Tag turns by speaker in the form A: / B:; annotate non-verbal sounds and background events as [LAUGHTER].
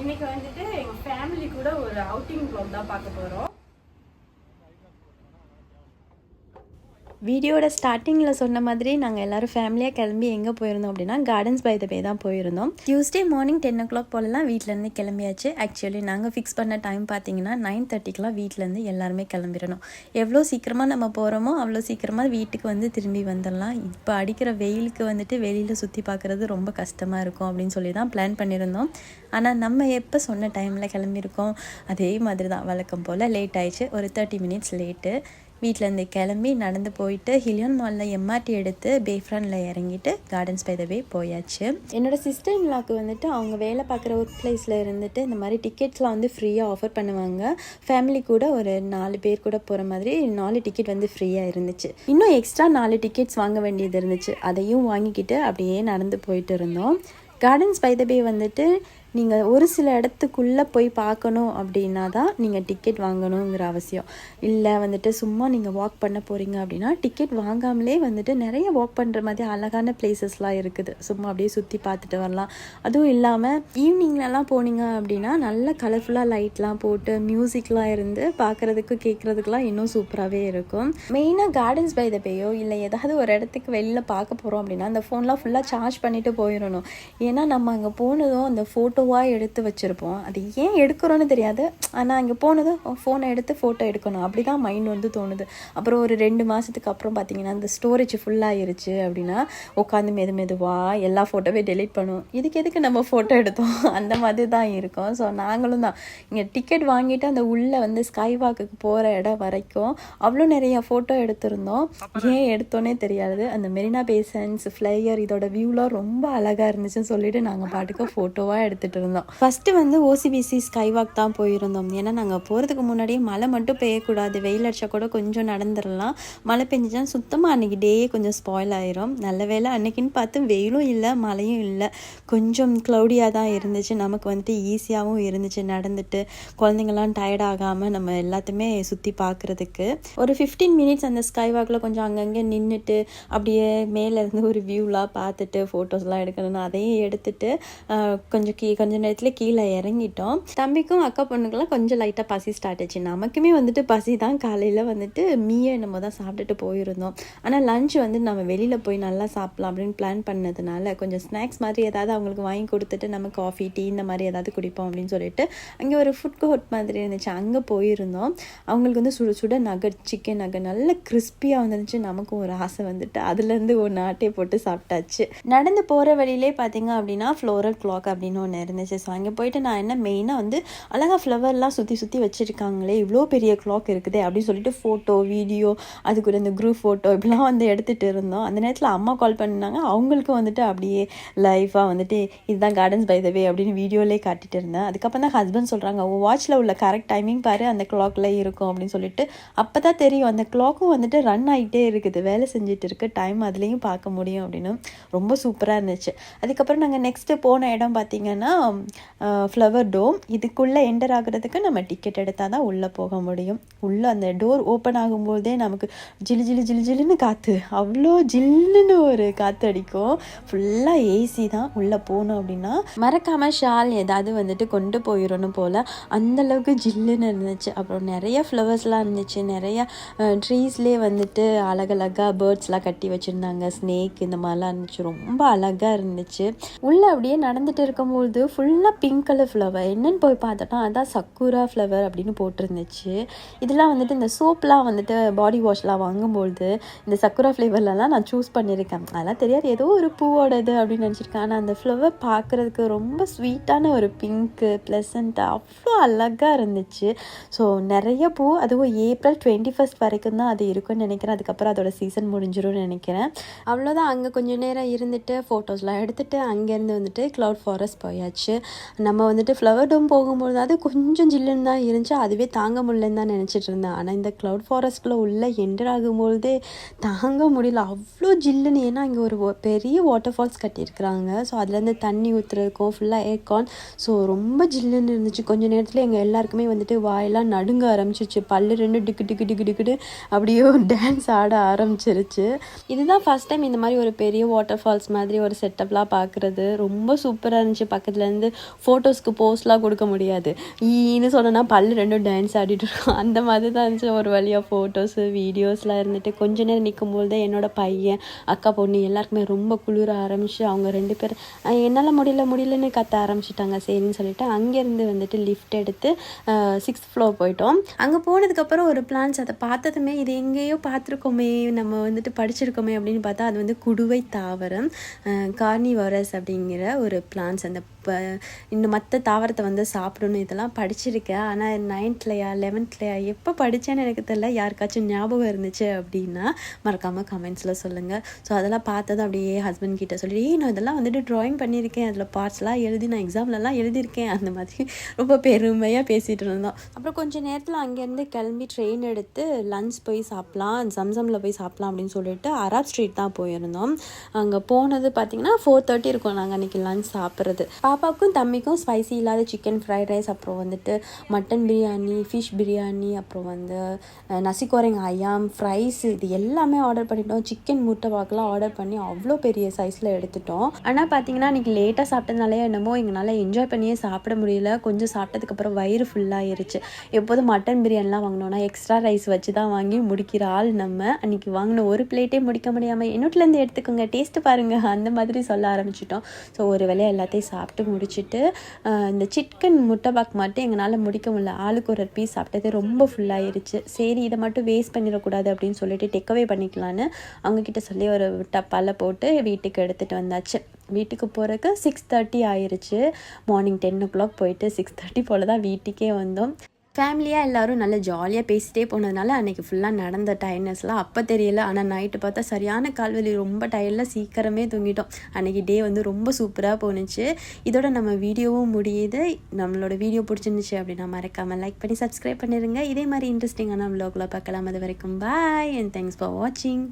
A: இன்னைக்கு வந்துட்டு எங்க ஃபேமிலி கூட ஒரு அவுட்டிங் ப்ளாக் தான் பார்க்க போறோம்.
B: வீடியோட ஸ்டார்டிங்கில் சொன்ன மாதிரி நாங்கள் எல்லோரும் ஃபேமிலியாக கிளம்பி எங்கே போயிருந்தோம் அப்படின்னா கார்டன்ஸ் பை த பே தான் போயிருந்தோம். Tuesday morning ten o'clock போலலாம் வீட்டிலேருந்து கிளம்பியாச்சு. ஆக்சுவலி நாங்கள் ஃபிக்ஸ் பண்ண டைம் பார்த்தீங்கன்னா நைன் தேர்ட்டிக்கெலாம் வீட்டிலேருந்து எல்லாருமே கிளம்பிடணும். எவ்வளோ சீக்கிரமாக நம்ம போகிறோமோ அவ்வளோ சீக்கிரமாக வீட்டுக்கு வந்து திரும்பி வந்துடலாம். இப்போ அடிக்கிற வெயிலுக்கு வந்துட்டு வெளியில் சுற்றி பார்க்குறது ரொம்ப கஷ்டமாக இருக்கும் அப்படின்னு சொல்லி தான் பிளான் பண்ணியிருந்தோம். ஆனால் நம்ம எப்போ சொன்ன டைமில் கிளம்பியிருக்கோம்? அதே மாதிரி தான் வழக்கம் போல் லேட் ஆயிடுச்சு. ஒரு தேர்ட்டி மினிட்ஸ் லேட்டு வீட்டிலேருந்து கிளம்பி நடந்து போயிட்டு ஹிலியன் மாலில் எம்ஆர்டி எடுத்து பேஃப்ரண்டில் இறங்கிட்டு கார்டன்ஸ் பை த வே போயாச்சு. என்னோடய சிஸ்டர் இன்லாக்கு வந்துட்டு அவங்க வேலை பார்க்குற ஒர்க் பிளேஸில் இருந்துட்டு இந்த மாதிரி டிக்கெட்ஸ்லாம் வந்து ஃப்ரீயாக ஆஃபர் பண்ணுவாங்க. ஃபேமிலி கூட ஒரு நாலு பேர் கூட போகிற மாதிரி நாலு டிக்கெட் வந்து ஃப்ரீயாக இருந்துச்சு. இன்னும் எக்ஸ்ட்ரா நாலு டிக்கெட்ஸ் வாங்க வேண்டியது இருந்துச்சு. அதையும் வாங்கிக்கிட்டு அப்படியே நடந்து போயிட்டு இருந்தோம். கார்டன்ஸ் பை த பே வந்துட்டு நீங்கள் ஒரு சில இடத்துக்குள்ளே போய் பார்க்கணும் அப்படின்னா தான் நீங்கள் டிக்கெட் வாங்கணுங்கிற அவசியம். இல்லை வந்துட்டு சும்மா நீங்கள் வாக் பண்ண போகிறீங்க அப்படின்னா டிக்கெட் வாங்காமலே வந்துட்டு நிறைய வாக் பண்ணுற மாதிரி அழகான பிளேசஸ்லாம் இருக்குது. சும்மா அப்படியே சுற்றி பார்த்துட்டு வரலாம். அதுவும் இல்லாமல் ஈவினிங்லலாம் போனீங்க அப்படின்னா நல்ல கலர்ஃபுல்லாக லைட்லாம் போட்டு மியூசிக்லாம் இருந்து பார்க்குறதுக்கு கேட்குறதுக்குலாம் இன்னும் சூப்பராகவே இருக்கும். மெயினாக கார்டன்ஸ் பை த பேயோ இல்லை ஏதாவது ஒரு இடத்துக்கு வெளியில் பார்க்க போகிறோம் அப்படின்னா அந்த ஃபோன்லாம் ஃபுல்லாக சார்ஜ் பண்ணிவிட்டு போயிடணும். ஏன்னா நம்ம அங்கே போனதும் அந்த ஃபோட்டோவாக எடுத்து வச்சுருப்போம். அது ஏன் எடுக்கிறோன்னு தெரியாது. ஆனால் அங்கே போனதும் ஃபோனை எடுத்து ஃபோட்டோ எடுக்கணும். அப்படி தான் மைண்ட் வந்து தோணுது. அப்புறம் ஒரு ரெண்டு மாதத்துக்கு அப்புறம் பார்த்தீங்கன்னா அந்த ஸ்டோரேஜ் ஃபுல்லாகிருச்சு அப்படின்னா உட்காந்து மெது மெதுவாக எல்லா ஃபோட்டோவே டெலீட் பண்ணுவோம். இதுக்கு எதுக்கு நம்ம ஃபோட்டோ எடுத்தோம்? [LAUGHS] அந்த மாதிரி தான் இருக்கும். ஸோ நாங்களும் தான். இங்கே டிக்கெட் வாங்கிட்டு அந்த உள்ளே வந்து ஸ்கை வாக்குக்கு போகிற இடம் வரைக்கும் அவ்வளோ நிறைய ஃபோட்டோ எடுத்திருந்தோம். ஏன் எடுத்தோன்னே தெரியாது. அந்த மெரினா பேசன்ஸ் ஃப்ளையர் இதோட வியூலாம் ரொம்ப அழகாக இருந்துச்சுன்னு சொல்லிட்டு நாங்கள் பாட்டுக்கு ஃபோட்டோவாக எடுத்துகிட்டு இருந்தோம். ஃபஸ்ட்டு வந்து ஓசிபிசி ஸ்கை வாக் தான் போயிருந்தோம். ஏன்னா நாங்கள் போகிறதுக்கு முன்னாடியே மழை மட்டும் பெய்யக்கூடாது. வெயில் அடிச்சா கூட கொஞ்சம் நடந்துடலாம். மழை பெஞ்சுச்சா சுத்தமாக அன்றைக்கி டேயே கொஞ்சம் ஸ்பாயில் ஆயிரும். நல்ல வேளை அன்னைக்குன்னு பார்த்து வெயிலும் இல்லை மழையும் இல்லை. கொஞ்சம் க்ளௌடியாக தான் இருந்துச்சு. நமக்கு வந்துட்டு ஈஸியாகவும் இருந்துச்சு நடந்துட்டு. குழந்தைங்கள்லாம் டயர்ட் ஆகாமல் நம்ம எல்லாத்தையுமே சுற்றி பார்க்குறதுக்கு. ஒரு ஃபிஃப்டீன் மினிட்ஸ் அந்த ஸ்கை வாக்கில் கொஞ்சம் அங்கங்கே நின்றுட்டு அப்படியே மேலே இருந்து ஒரு வியூலாம் பார்த்துட்டு ஃபோட்டோஸ்லாம் எடுக்கணும்னு அதையும் எடுத்துட்டு கொஞ்சம் கீ கொஞ்ச நேரத்தில் கீழே இறங்கிட்டோம். தம்பிக்கும் அக்கா பொண்ணுக்கெல்லாம் கொஞ்சம் லைட்டாக பசி ஸ்டார்ட் ஆச்சு. நமக்குமே வந்துட்டு பசி தான். காலையில் வந்துட்டு மீயே நம்ம தான் சாப்பிட்டுட்டு போயிருந்தோம். ஆனால் லஞ்ச் வந்து நம்ம வெளியில் போய் நல்லா சாப்பிட்லாம் அப்படின்னு பிளான் பண்ணதுனால கொஞ்சம் ஸ்நாக்ஸ் மாதிரி ஏதாவது அவங்களுக்கு வாங்கி கொடுத்துட்டு நம்ம காஃபி டீ இந்த மாதிரி ஏதாவது குடிப்போம் அப்படின்னு சொல்லிட்டு அங்கே ஒரு ஃபுட் கோர்ட் மாதிரி இருந்துச்சு. அங்கே போயிருந்தோம். அவங்களுக்கு வந்து சுட சுட நகர் சிக்கன் நகர் நல்ல கிறிஸ்பியாக வந்துருந்துச்சு. நமக்கும் ஒரு ஆசை வந்துட்டு. அதுலேருந்து ஒரு நாட்டே போட்டு சாப்பிட்டாச்சு. நடந்து போகிற வழியிலே பார்த்தீங்க அப்படின்னா ஃப்ளோரல் கிளாக் அப்படின்னு ஒன்று இருந்துச்சு. ஸோ அங்கே போயிட்டு நான் என்ன மெயினாக வந்து அழகாக ஃப்ளவர்லாம் சுற்றி சுற்றி வச்சுருக்காங்களே இவ்வளோ பெரிய கிளாக் இருக்குதே அப்படின்னு சொல்லிட்டு ஃபோட்டோ வீடியோ அது கூட இந்த குரூப் ஃபோட்டோ இப்படிலாம் வந்து எடுத்துகிட்டு இருந்தோம். அந்த நேரத்தில் அம்மா கால் பண்ணாங்க. அவங்களுக்கும் வந்துட்டு அப்படியே லைஃபாக வந்துட்டு இதுதான் கார்டன்ஸ் பை த வே அப்படின்னு வீடியோலேயே காட்டிட்டு இருந்தேன். அதுக்கப்புறம் தான் ஹஸ்பண்ட் சொல்கிறாங்க உன் வாட்சில் உள்ள கரெக்ட் டைமிங் பாரு அந்த க்ளாக்கில் இருக்கும் அப்படின்னு சொல்லிட்டு. அப்போ தான் தெரியும் அந்த கிளாக்கும் வந்துட்டு ரன் ஆகிட்டே இருக்குது. வேலை செஞ்சுட்டு இருக்கு டைம் அதுலேயும் பார்க்க முடியும் அப்படின்னு. ரொம்ப சூப்பராக இருந்துச்சு. அதுக்கப்புறம் நாங்கள் நெக்ஸ்ட்டு போன இடம் பார்த்தீங்கன்னா ஃப்ளவர் டோம் இதுக்குள்ளே என்டர் ஆகுறதுக்கு நம்ம டிக்கெட் எடுத்தால் தான் உள்ளே போக முடியும். உள்ளே அந்த டோர் ஓப்பன் ஆகும்போதே நமக்கு ஜிலு ஜிலு ஜிலு ஜிலுன்னு காற்று அவ்வளோ ஜில்லுன்னு ஒரு காற்று அடிக்கும். ஃபுல்லாக ஏசி தான் உள்ளே போகணும் அப்படின்னா. மறக்காமல் ஷால் ஏதாவது வந்துட்டு கொண்டு போயிடணும் போல். அந்தளவுக்கு ஜில்லுன்னு இருந்துச்சு. அப்புறம் நிறைய ஃப்ளவர்ஸ்லாம் இருந்துச்சு. நிறைய ட்ரீஸ்லேயே வந்துட்டு அழகழகாக பேர்ட்ஸ்லாம் கட்டி வச்சுருந்தாங்க. ஸ்னேக் இந்த மாதிரிலாம் இருந்துச்சு. ரொம்ப அழகாக இருந்துச்சு. உள்ளே அப்படியே நடந்துட்டு இருக்கும்போது ஃபுல்லாக பிங்க் கலர் ஃப்ளவர் என்னென்னு போய் பார்த்தோன்னா அதான் சக்குரா ஃப்ளவர் அப்படின்னு போட்டிருந்துச்சு. இதெல்லாம் வந்துட்டு இந்த சோப்லாம் வந்துட்டு பாடி வாஷ்லாம் வாங்கும்பொழுது இந்த சக்குரா ஃப்ளேவர்லலாம் நான் சூஸ் பண்ணியிருக்கேன். அதெல்லாம் தெரியாது. ஏதோ ஒரு பூவோடது அப்படின்னு நினச்சிருக்கேன். ஆனால் அந்த ஃப்ளவர் பார்க்குறதுக்கு ரொம்ப ஸ்வீட்டான ஒரு பிங்க்கு ப்ளசண்ட்டாக அவ்வளோ அழகாக இருந்துச்சு. ஸோ நிறைய பூ அதுவும் ஏப்ரல் டுவெண்ட்டி ஃபஸ்ட் வரைக்கும் தான் அது இருக்கும்னு நினைக்கிறேன். அதுக்கப்புறம் அதோட சீசன் முடிஞ்சிரும்னு நினைக்கிறேன். அவ்வளோதான். அங்கே கொஞ்சம் நேரம் இருந்துட்டு ஃபோட்டோஸ்லாம் எடுத்துகிட்டு அங்கேருந்து வந்துட்டு க்ளவுட் ஃபாரஸ்ட் போயாச்சு. நம்ம வந்துட்டு ஃப்ளவர் டோம் போகும்போது அது கொஞ்சம் ஜில்லுன்னு தான் இருந்துச்சு. அதுவே தாங்க முடியலன்னு தான் நினச்சிட்டு இருந்தேன். ஆனால் இந்த க்ளவுட் ஃபாரஸ்ட்டில் உள்ளே என்டர் ஆகும்பொழுதே தாங்க முடியல. அவ்வளோ ஜில்லுன்னு. ஏன்னா இங்கே ஒரு பெரிய வாட்டர் ஃபால்ஸ் கட்டியிருக்கிறாங்க ஸோ அதுலேருந்து தண்ணி ஊற்றுறதுக்கும் ஃபுல்லாக ஏர்கான் ஸோ ரொம்ப ஜில்லுன்னு இருந்துச்சு. கொஞ்ச நேரத்தில் எங்கள் எல்லாருக்குமே வந்துட்டு வாயெல்லாம் நடுங்க ஆரம்பிச்சிருச்சு. பல்லு ரெண்டு டிக்கு டிக்கு டிக்கு டிக்குன்னு அப்படியே டான்ஸ் ஆட ஆரம்பிச்சிருச்சு. இதுதான் ஃபஸ்ட் டைம் இந்த மாதிரி ஒரு பெரிய வாட்டர் ஃபால்ஸ் மாதிரி ஒரு செட்டப்லாம் பார்க்குறது ரொம்ப சூப்பராக இருந்துச்சு. பக்கத்தில் வந்து ஃபோட்டோஸ்க்கு போஸ்ட்லாம் கொடுக்க முடியாது. ஈன்னு சொன்னோன்னா பல்லு ரெண்டும் டான்ஸ் ஆடிட்டு இருக்கோம் அந்த மாதிரி தான் இருந்துச்சு ஒரு வழியாக ஃபோட்டோஸு வீடியோஸ்லாம் இருந்துட்டு. கொஞ்ச நேரம் நிற்கும்போது தான் என்னோடய பையன் அக்கா பொண்ணு எல்லாருக்குமே ரொம்ப குளிர ஆரம்பிச்சு அவங்க ரெண்டு பேர் என்னால் முடியல முடியலன்னு கத்த ஆரம்பிச்சிட்டாங்க. சரின்னு சொல்லிட்டு அங்கேருந்து வந்துட்டு லிஃப்ட் எடுத்து சிக்ஸ்த் ஃப்ளோர் போயிட்டோம். அங்கே போனதுக்கப்புறம் ஒரு பிளான்ஸ் அதை பார்த்ததுமே இது எங்கேயோ பார்த்துருக்கோமே நம்ம வந்துட்டு படிச்சிருக்கோமே அப்படின்னு பார்த்தா அது வந்து குடுவை தாவரம் கார்னிவரஸ் அப்படிங்கிற ஒரு பிளான்ஸ் அந்த ப இந்த மற்ற தாவரத்தை வந்து சாப்பிடணும் இதெல்லாம் படிச்சிருக்கேன். ஆனால் நைன்த்லையா லெவன்த்லையா எப்போ படித்தேன்னு எனக்கு தெரியல. யாருக்காச்சும் ஞாபகம் இருந்துச்சு அப்படின்னா மறக்காமல் கமெண்ட்ஸில் சொல்லுங்கள் ஸோ அதெல்லாம் பார்த்தது அப்படியே ஹஸ்பண்ட் கிட்டே சொல்லிட்டு ஏய் நான் இதெல்லாம் வந்துட்டு ட்ராயிங் பண்ணியிருக்கேன். அதில் பார்ட்ஸ்லாம் எழுதி நான் எக்ஸாம்லலாம் எழுதியிருக்கேன். அந்த மாதிரி ரொம்ப பெருமையாக பேசிகிட்டு இருந்தோம். அப்புறம் கொஞ்சம் நேரத்தில் அங்கேருந்து கிளம்பி ட்ரெயின் எடுத்து லஞ்ச் போய் சாப்பிட்லாம் சம்சமில் போய் சாப்பிட்லாம் அப்படின்னு சொல்லிட்டு அராப் ஸ்ட்ரீட் தான் போயிருந்தோம். அங்கே போனது பார்த்தீங்கன்னா ஃபோர் தேர்ட்டி இருக்கும். நாங்கள் அன்றைக்கி லஞ்ச் சாப்பிட்றது. பாப்பாவுக்கும் தம்பிக்கும் ஸ்பைசி இல்லாத சிக்கன் ஃப்ரைட் ரைஸ் அப்புறம் வந்துட்டு மட்டன் பிரியாணி ஃபிஷ் பிரியாணி அப்புறம் வந்து அஹ், நசி ஐயாம் ஃப்ரைஸ் இது எல்லாமே ஆர்டர் பண்ணிட்டோம். சிக்கன் முட்டை பாக்கெலாம் ஆர்டர் பண்ணி அவ்வளோ பெரிய சைஸில் எடுத்துட்டோம். ஆனால் பார்த்தீங்கன்னா அன்றைக்கி லேட்டாக சாப்பிட்டதுனாலே என்னமோ எங்களால் என்ஜாய் பண்ணியே சாப்பிட முடியல. கொஞ்சம் சாப்பிட்டதுக்கப்புறம் வயிறு ஃபுல்லாகிருச்சு எப்போதும் மட்டன் பிரியாணிலாம் வாங்கினோன்னா எக்ஸ்ட்ரா ரைஸ் வச்சு தான் வாங்கி முடிக்கிற ஆள் நம்ம. அன்றைக்கி வாங்கின ஒரு பிளேட்டே முடிக்க முடியாமல் என்னோட்லேருந்து எடுத்துக்கோங்க டேஸ்ட்டு பாருங்கள் அந்த மாதிரி சொல்ல ஆரம்பிச்சிட்டோம். ஸோ ஒரு வேலையை எல்லாத்தையும் சாப்பிட்டு முடிச்சுட்டு இந்த சிக்கன் முட்டை பாக் மட்டும் எங்களால் முடிக்க முடியல. ஆளுக்கு ஒரு பீஸ் சாப்பிட்டது ரொம்ப ஃபுல்லாகிருச்சு சரி இதை மட்டும் வேஸ்ட் பண்ணிடக்கூடாது அப்படின்னு சொல்லிட்டு டெக்கவே பண்ணிக்கலான்னு அவங்கக்கிட்ட சொல்லி ஒரு டப்பாவில் போட்டு வீட்டுக்கு எடுத்துகிட்டு வந்தாச்சு. வீட்டுக்கு போகிறதுக்கு சிக்ஸ் தேர்ட்டி ஆயிடுச்சு மார்னிங் டென் ஓ கிளாக் போயிட்டு சிக்ஸ் தேர்ட்டி போல் தான் வீட்டுக்கே வந்தோம். ஃபேமிலியாக எல்லோரும் நல்லா ஜாலியாக பேசிட்டே போனதுனால அன்றைக்கி ஃபுல்லாக நடந்த டயர்னஸ்லாம் அப்போ தெரியல. ஆனால் நைட்டு பார்த்தா சரியான கால்வலி ரொம்ப டயர்டில் சீக்கிரமே தூங்கிட்டோம். அன்றைக்கி டே வந்து ரொம்ப சூப்பராக போணுச்சு. இதோட நம்ம வீடியோவும் முடியுது. நம்மளோட வீடியோ பிடிச்சிருந்துச்சு அப்படின்னா மறக்காமல் லைக் பண்ணி சப்ஸ்கிரைப் பண்ணிடுங்க இதே மாதிரி இன்ட்ரெஸ்டிங்கான vlogல பார்க்கலாம். அது வரைக்கும் பாய் அண்ட் தேங்க்ஸ் ஃபார் வாட்சிங்